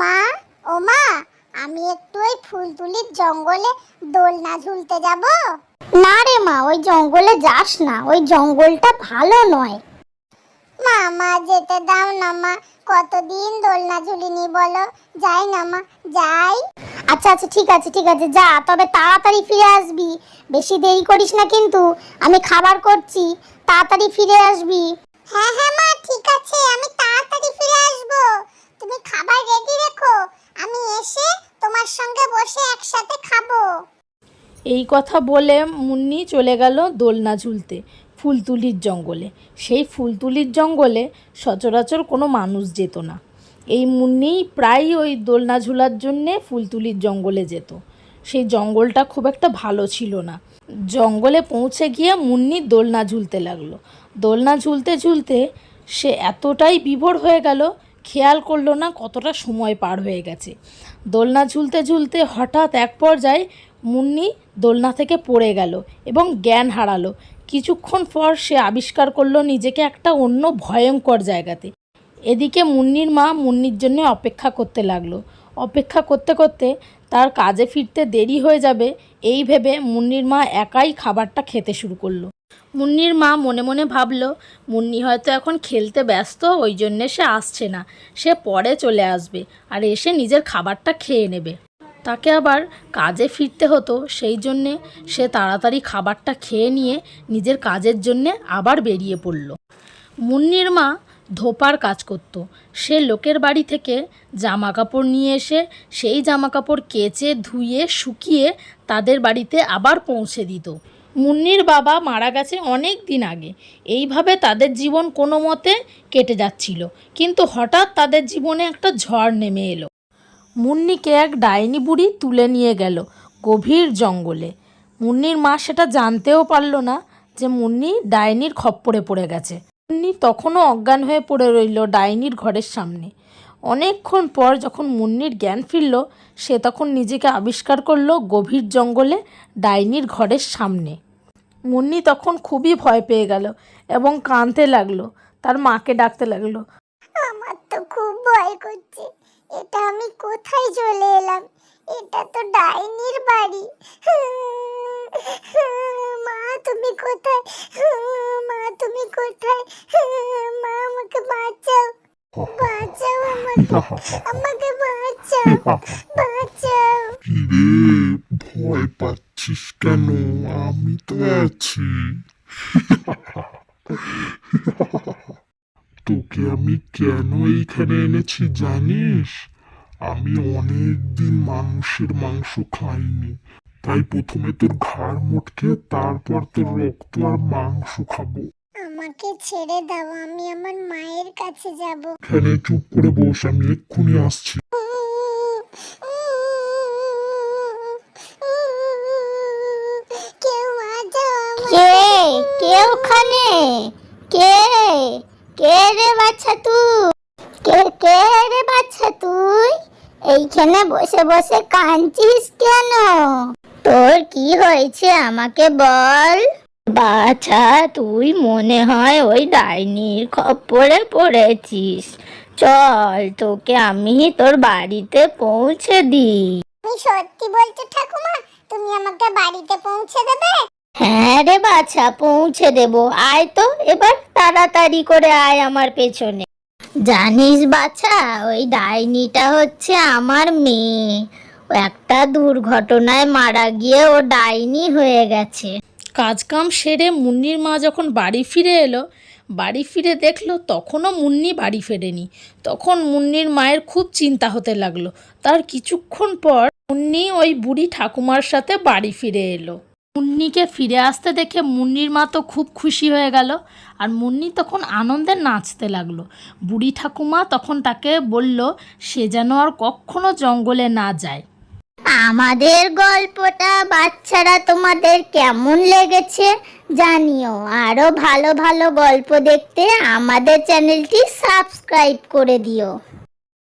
মা ও মা আমি একটু ওই ফুলতুলির জঙ্গলে দোলনা ঝুলতে যাব। না রে মা ওই জঙ্গলে যাস না ওই জঙ্গলটা ভালো নয়। মা মা যেতে দাও না মা কতদিন দোলনা ঝুলিনি বলো? যাই না মা যাই। আচ্ছা আচ্ছা ঠিক আছে ঠিক আছে যা তবে তাড়াতাড়ি ফিরে আসবি। বেশি দেরি করিস না কিন্তু আমি খাবার করছি তাড়াতাড়ি ফিরে আসবি। হ্যাঁ হ্যাঁ মা ঠিক আছে আমি তাড়াতাড়ি ফিরে আসব তুমি খাবার রেডি রেখো আমি এসে তোমার সঙ্গে বসে একসাথে খাব এই কথা বলে মুন্নি চলে গেল দোলনা ঝুলতে, ফুলতুলির জঙ্গলে। সেই ফুলতুলির জঙ্গলে সচরাচর কোনো মানুষ যেত না। এই মুন্নি প্রায় ওই দোলনা ঝুলার জন্যে ফুলতুলির জঙ্গলে যেত। সেই জঙ্গলটা খুব একটা ভালো ছিল না। জঙ্গলে পৌঁছে গিয়ে মুন্নি দোলনা ঝুলতে লাগল। দোলনা ঝুলতে ঝুলতে সে এতটাই বিভোর হয়ে গেল, খেয়াল করল না কতটা সময় পার হয়ে গেছে। দোলনা ঝুলতে ঝুলতে হঠাৎ এক পর্যায়ে মুন্নি দোলনা থেকে পড়ে গেল এবং জ্ঞান হারালো। কিছুক্ষণ পর সে আবিষ্কার করল নিজেকে একটা অন্য ভয়ঙ্কর জায়গাতে। এদিকে মুন্নির মা মুন্নির জন্য অপেক্ষা করতে লাগল। অপেক্ষা করতে করতে তার কাজে ফিরতে দেরি হয়ে যাবে, এই ভেবে মুন্নির মা একাই খাবারটা খেতে শুরু করল। মুন্নির মা মনে মনে ভাবলো, মুন্নি হয়তো এখন খেলতে ব্যস্ত, ওই জন্যে সে আসছে না। সে পরে চলে আসবে, আর এসে নিজের খাবারটা খেয়ে নেবে। তাকে আবার কাজে ফিরতে হতো, সেই জন্যে সে তাড়াতাড়ি খাবারটা খেয়ে নিয়ে নিজের কাজের জন্যে আবার বেরিয়ে পড়ল। মুন্নির মা ধোপার কাজ করত। সে লোকের বাড়ি থেকে জামা কাপড় নিয়ে এসে সেই জামা কাপড় কেচে, ধুয়ে, শুকিয়ে তাদের বাড়িতে আবার পৌঁছে দিত। মুন্নির বাবা মারা গেছে অনেক দিন আগে। এইভাবে তাদের জীবন কোনো মতে কেটে যাচ্ছিল। কিন্তু হঠাৎ তাদের জীবনে একটা ঝড় নেমে এলো। মুন্নিকে এক ডাইনি বুড়ি তুলে নিয়ে গেল গভীর জঙ্গলে। মুন্নির মা সেটা জানতেও পারল না যে মুন্নি ডাইনির খপ্পরে পড়ে গেছে। মুন্নি তখনও অজ্ঞান হয়ে পড়ে রইল ডাইনির ঘরের সামনে। অনেকক্ষণ পর যখন মুন্নির জ্ঞান ফিরল, সে তখন নিজেকে আবিষ্কার করল গভীর জঙ্গলে ডাইনির ঘরের সামনে। মুন্নি তখন খুবই ভয় পেয়ে গেল এবং কাঁদতে লাগল, তার মাকে ডাকতে লাগল। আমার তো খুব ভয় করছে। এটা আমি কোথায় চলে এলাম? এটা তো ডাইনির বাড়ি। মা, তুমি কোথায়? মা, তুমি কোথায়? মা, আমাকে বাঁচাও। বাঁচাও আমাকে। আমাকে বাঁচাও। বাঁচাও। কিরে ভয় পাচ্ছিস কেন? আমি তো আছি। তোকে আমি কেন এইখানে এনেছি জানিস? আমি অনেক দিন মানুষের মাংস খাইনি। তাই প্রথমে তোর ঘাড় মোটকে তারপর তোর রক্ত আর মাংস খাব। আমাকে ছেড়ে দাও আমি আমার মায়ের কাছে যাব। এখানে চুপ করে বস আমি এক্ষুনি আসছি। কে? কে ওখানে? কে রে বাচ্চা তুই? কে কে বাচ্চা তুই? এইখানে বসে বসে কাঁদছিস কেন? তোর কি হয়েছে আমাকে বল? বাছা তুই মনে হয় ওই ডাইনির খপ্পরে পড়েছিস। চল তোকে আমি তোর বাড়িতে পৌঁছে দিই। তুমি সত্যি বলছো ঠাকুমা? তুমি আমাকে বাড়িতে পৌঁছে দেবে? হ্যাঁ রে বাছা, পৌঁছে দেব। আয় তো, এবার তাড়াতাড়ি করে আয় আমার পেছনে। জানিস বাছা, ওই ডাইনিটা হচ্ছে আমার মেয়ে। একটা দুর্ঘটনায় মারা গিয়ে ও ডাইনি হয়ে গেছে। কাজকাম সেরে মুন্নির মা যখন বাড়ি ফিরে এলো, বাড়ি ফিরে দেখল তখনও মুন্নি বাড়ি ফেরেনি। তখন মুন্নির মায়ের খুব চিন্তা হতে লাগল। তার কিছুক্ষণ পর মুন্নি ওই বুড়ি ঠাকুমার সাথে বাড়ি ফিরে এলো। মুন্নিকে ফিরে আসতে দেখে মুন্নির মা তো খুব খুশি হয়ে গেল। আর মুন্নি তখন আনন্দে নাচতে লাগল। বুড়ি ঠাকুমা তখন তাকে বলল, সে যেন আর কখনো জঙ্গলে না যায়। আমাদের গল্পটা বাচ্চারা তোমাদের কেমন লেগেছে জানিও। আরও ভালো ভালো গল্প দেখতে আমাদের চ্যানেলটি সাবস্ক্রাইব করে দিও।